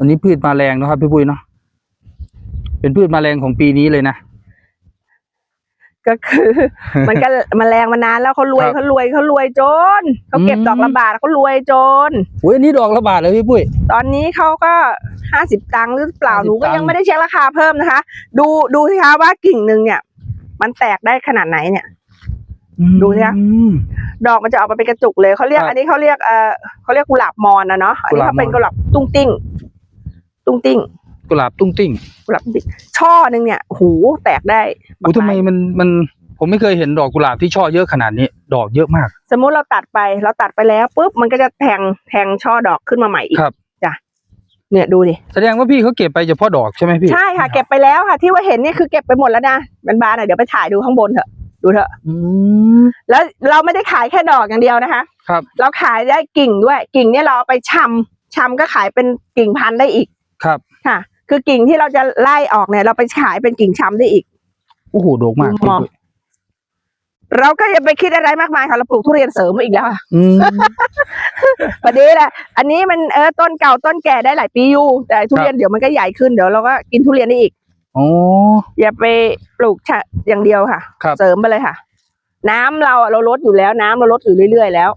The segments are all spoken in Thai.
อันนี้พืชมาแรงนะครับพี่ปุ้ยเนาะเป็นพืชมาแรงของปีนี้เลยนะ ก็คือ มันก็มาแรงมานานแล้วเขารวยครับ เขารวยเขารวยจนเขาเก็บอืมดอกละบาทเขารวยจนโอ้ยอันนี้ดอกละบาทเลยพี่ปุ้ย ตอนนี้เขาก็ห้าสิบตังค์หรือเปล่า50หนูก็ตังค์ยังไม่ได้เช็คราคาเพิ่มนะคะ ดูดูสิคะว่ากิ่งหนึ่งเนี่ย มันแตกได้ขนาดไหนเนี่ย ดูสิคะ อืม ดอกมันจะออกมาเป็นกระจุกเลยเขาเรียกครับอันนี้เขาเรียกเออเขาเรียกกุหลาบมอนนะเนาะอันนี้กุหลาบเขาเป็นมอนกุหลาบตุ้งติ้ง ตุ้งติ้งกุหลาบตุ้งติ้งกุหลาบตุ้งติ้งช่อหนึ่งเนี่ยหูแตกได้โอ้ทำไมมันมันผมไม่เคยเห็นดอกกุหลาบที่ช่อเยอะขนาดนี้ ดอกเยอะมาก สมมุติเราตัดไปเราตัดไปแล้วปุ๊บมันก็จะแทงแทงช่อดอกขึ้นมาใหม่อีกครับ จ้ะเนี่ยดูดิแสดงว่าพี่เขาเก็บไปเฉพาะดอกใช่ไหมพี่ใช่ค่ะ เก็บไปแล้วค่ะ ที่ว่าเห็นนี่คือเก็บไปหมดแล้วนะมันบานอะเดี๋ยวไปถ่ายดูข้างบนเถอะ ดูเถอะ อืม แล้วเราไม่ได้ขายแค่ดอกอย่างเดียวนะคะครับ เราขายได้กิ่งด้วย กิ่งเนี่ยเราเอาไปชำชำก็ขายเป็นกิ่งพันธุ์ได้อีก ครับค่ะ คือกิ่งที่เราจะไล่ออกเนี่ย เราไปขายเป็นกิ่งชำได้อีกโอ้โหดกมากมพี่องปุ้ยเราก็อย่าไปคิดอะไรมากมายค่ะเราปลูกทุเรียนเสริมมาอีกแล้วค่ะอืมประเดี๋ยวแหละอันนี้มันเออต้นเก่าต้นแก่ได้หลายปีอยู่ แต่ทุเรียนเดี๋ยวมันก็ใหญ่ขึ้นเดี๋ยวเราก็กินทุเรียนได้อีกโอ้อย่าไปปลูกชะอย่างเดียวค่ะครับเสริมไปเลยค่ะ น้ำเราอะเราลดอยู่แล้วน้ำเราลดอยู่เรื่อยๆแล้ว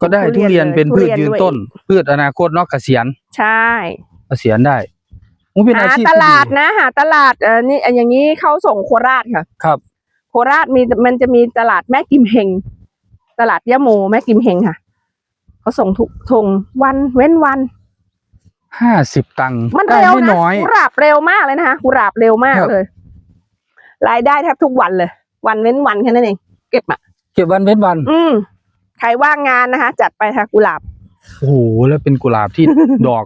ก็ได้ทุทุเรีเรียยนนเลยเป็นทุพืเรีชยนยืนด้วยต้น พืชอนาคตเนาะเกษียณใช่เก ษียณได้โอ้เป็นอาหาชีพตที่ลาดนะหาตลาดเออนี่อย่างนี้เขาส่งโคราชค่ะ ครับ โคราชมีมันจะมีตลาดแม่กิมเฮง ตลาดยะโมแม่กิมเฮงค่ะเขาส่งทุกทงวันเว้นวัน ห้าสิบตังค์มันได้เร็วไม่นะน้อย กุหลาบเร็วมากเลยนะคะกุหลาบเร็วมากครับ เลย รายได้แทบทุกวันเลย วันเว้นวันแค่นั้นเองเก็บอะ เก็บวันเว้นวัน อืมใครว่างงานนะคะ จัดไปค่ะกุหลาบ โอ้โห แล้วเป็นกุหลาบที่ ดอก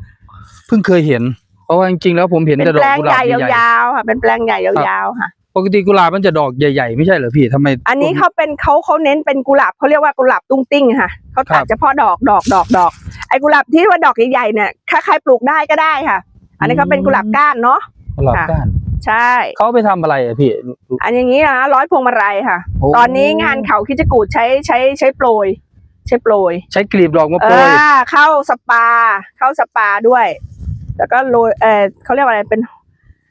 เพิ่งเคยเห็น เพราะว่าจริงๆแล้วผมเห็นเป็นแต่ดแปอกลงกุหใหลาญ่บใหญ่ยาวๆค่ะ เป็นแปลงใหญ่ยาวๆค่ะๆปกติกุหลาบมันจะดอกใหญ่ๆไม่ใช่เหรอพี่ทำไม อันนี้เขาเป็นเขาเขาเน้นเป็นกุหลาบเขาเรียกว่ากุหลาบตุ้งติ้งค่ะเขาครัตัดบเฉพาะดอกดอกดอกดอก ไอ้กุหลาบที่ว่าดอกใหญ่ๆเนี่ยถ้าใครปลูกได้ก็ได้ค่ะ อันนี้เขาเป็นกุหลาบก้านเนาะกุหลาบค่ะก้านใช่เขาเอาไปทำอะไรอะพี่ อันอย่างนี้นะร้อยพวงมาลัยค่ะโอ้ตอนนี้งานเขาคิดจะกูดใช้ใช้ใช้โปรย ใช้โปรยใช้กลีบดอกมาเอโปรยอเข้าสปา เข้าสปาด้วย แล้วก็โรยเออเขาเรียกว่าอะไรเป็น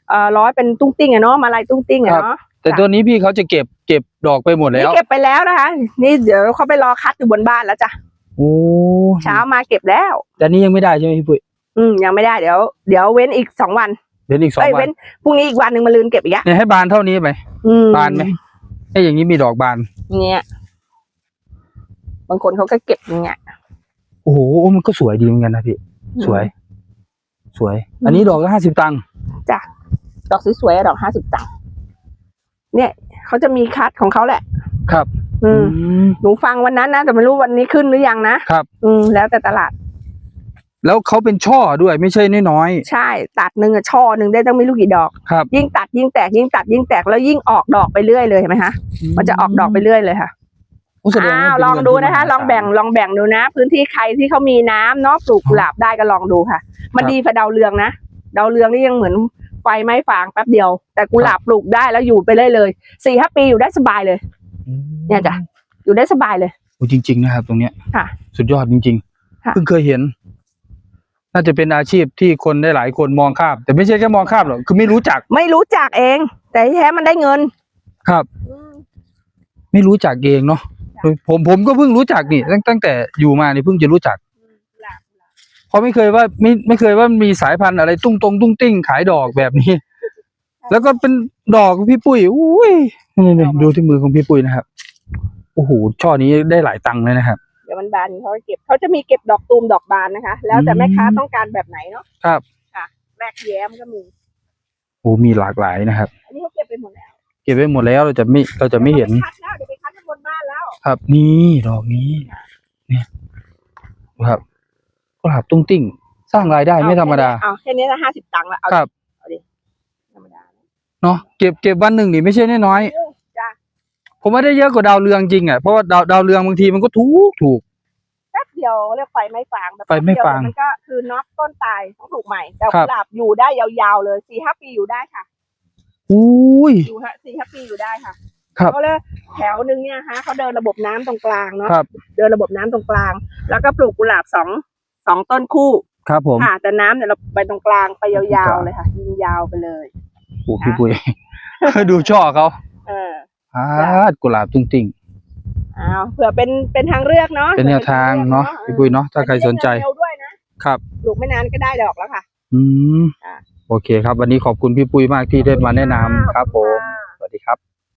เอ่อร้อยเป็นตุ้งติ้งอะเนาะมาลายตุ้งติ้งอะเนาะแต่ตัวนี้พี่เขาจะเก็บเก็บดอกไปหมดแล้นี่วเก็บไปแล้วนะคะ นี่เดี๋ยวเขาไปรอคัดอยู่บนบ้านแล้วจ้ะโอ้เช้ามาเก็บแล้ว แต่นี้ยังไม่ได้ใช่ไหมพี่ปุ้ยอืมยังไม่ได้เดี๋ยวเดี๋ยวเว้นอีกสองวันเดี๋ยวอีกสองเอ้ยวัเว้นนพรุ่งนี้อีกวันหนึ่งมาลืนเก็บอีกอะเนี่ยให้บานเท่านี้ไหมอืมบานไหมให้อย่างนี้มีดอกบาน เนี่ย บางคนเขาก็เก็บอย่างเงี้ยโอ้โหมันก็สวยดีเหมือนกันนะพี่ สวย สวย อันนี้ดอกละห้าสิบตังค์จ้ะดอกสวยๆอะดอกห้าสิบตังค์เนี่ยเขาจะมีคัดของเขาแหละ ครับอืมอืมหนูฟังวันนั้นนะแต่ไม่รู้วันนี้ขึ้นหรือยังนะครับ อืมแล้วแต่ตลาด แล้วเขาเป็นช่อด้วยไม่ใช่น้อยใช่ ตัดหนึ่งอะช่อหนึ่งได้ตั้งไม่รู้กี่ดอกๆครับ ยิ่งตัดยิ่งแตกยิ่งตัดยิ่งแตกแล้วยิ่งออกดอกไปเรื่อยเลยเห็นไหมคะมันจะออกดอกไปเรื่อยเลยค่ะโแสด อ้าวเป็นลองเงินดูที่นะคะมหาลองแบ่งศาลองแบ่งดูนะ พื้นที่ใครที่เขามีน้ำเนาะปลูกกุหลาบได้ก็ลองดูค่ะ มันครับดีกว่าดาวเรืองนะดาวเรืองนี่ยังเหมือนไฟไหม้ฟางแป๊บเดียว แต่กุหลาบปลูกได้แล้วอยู่ไปเลยเลยสี่ห้าปีอยู่ได้สบายเลยอืมเนี่ยจ้ะอยู่ได้สบายเลยโอ้จริง ๆ นะครับ ตรงเนี้ยค่ะ สุดยอดจริงค่ะๆเพิ่งเคยเห็น น่าจะเป็นอาชีพที่คนได้หลายคนมองข้าม แต่ไม่ใช่แค่มองข้ามหรอกคือไม่รู้จัก ไม่รู้จักเอง แต่ที่แท้มันได้เงิน ครับ ไม่รู้จักเองเนาะ ผมผมก็เพิ่งรู้จักนี่ตั้งตั้งแต่อยู่มานี่เพิ่งจะรู้จักเพราะไม่เคยว่าไม่ไม่เคยว่ามีสายพันธุ์อะไรตุ้งตรงตุ้งติ้งขายดอกแบบนี้ แล้วก็เป็นดอกพี่ปุ้ยอุ้ยนี่นี่ดูที่มือของพี่ปุ้ยนะครับโอ้โหช่อนี้ได้หลายตังค์เลยนะครับเดี๋ยวมันบานเขาก็เก็บเขาจะมีเก็บดอกตูมดอกบานนะคะ แล้วแต่แม่ค้าอืมต้องการแบบไหนเนาะครับค่ะแรกแย้มก็มีโอ้มีหลากหลายนะครับอันนี้เขาเก็บไปหมดแล้วเก็บไว้หมดแล้วเราจะไม่เราจะไม่เห็นดี๋ยวปคัดแล้ว ครับนี่ดอกนี้ เนี่ยครับก็หับตุ้งติ้ง สร้างรายได้ไม่ธรรมดา เอาแค่นี้ละห้าสิบตังค์ละเอาครับเอาดิธรรมดานะเนาะเก็บเก็บวันหนึ่งนี่ไม่ใช่น้อยจ้ะๆผมว่าได้เยอะกว่าดาวเรืองจริงอะเพราะว่าดาวดาวเรืองบางทีมันก็ถูกถูกแป๊บเดียวเรียกไฟไม่ฟางแบบไฟไม่ฟางแป๊บเดียวมันก็คือน็อกต้นตายต้องปลูกใหม่แต่ครับกุหลาบอยู่ได้ยาวๆเลยสี่ห้าปีอยู่ได้ค่ะอุ้ยอยู่ฮะสี่ห้าปีอยู่ได้ค่ะครับเขาเลย แถวหนึ่งเนี่ยฮะเขาเดินระบบน้ำตรงกลางเนาะครับ เดินระบบน้ำตรงกลาง แล้วก็ปลูกกุหลาบสองสองต้นคู่ ครับผมค่ะแต่น้ำเนี่ยเราไปตรงกลางไปยาวๆเลยค่ะ ยิงยาวไปเลยโอ้พี่ปุ้ยดูช่อเขาเอออาดกุหลาบตุ้งติ้งอ้าวเผื่อเป็นเป็นทางเลือกเนาะเป็นแนวทางเนาะพี่ปุ้ยเนาะถ้าใครสนใจเร็วด้วยนะครับปลูกไม่นานก็ได้ดอกแล้วค่ะ อืมค่ะโอเคครับ วันนี้ขอบคุณพี่ปุ้ยมากที่ได้มาแนะนำครับผม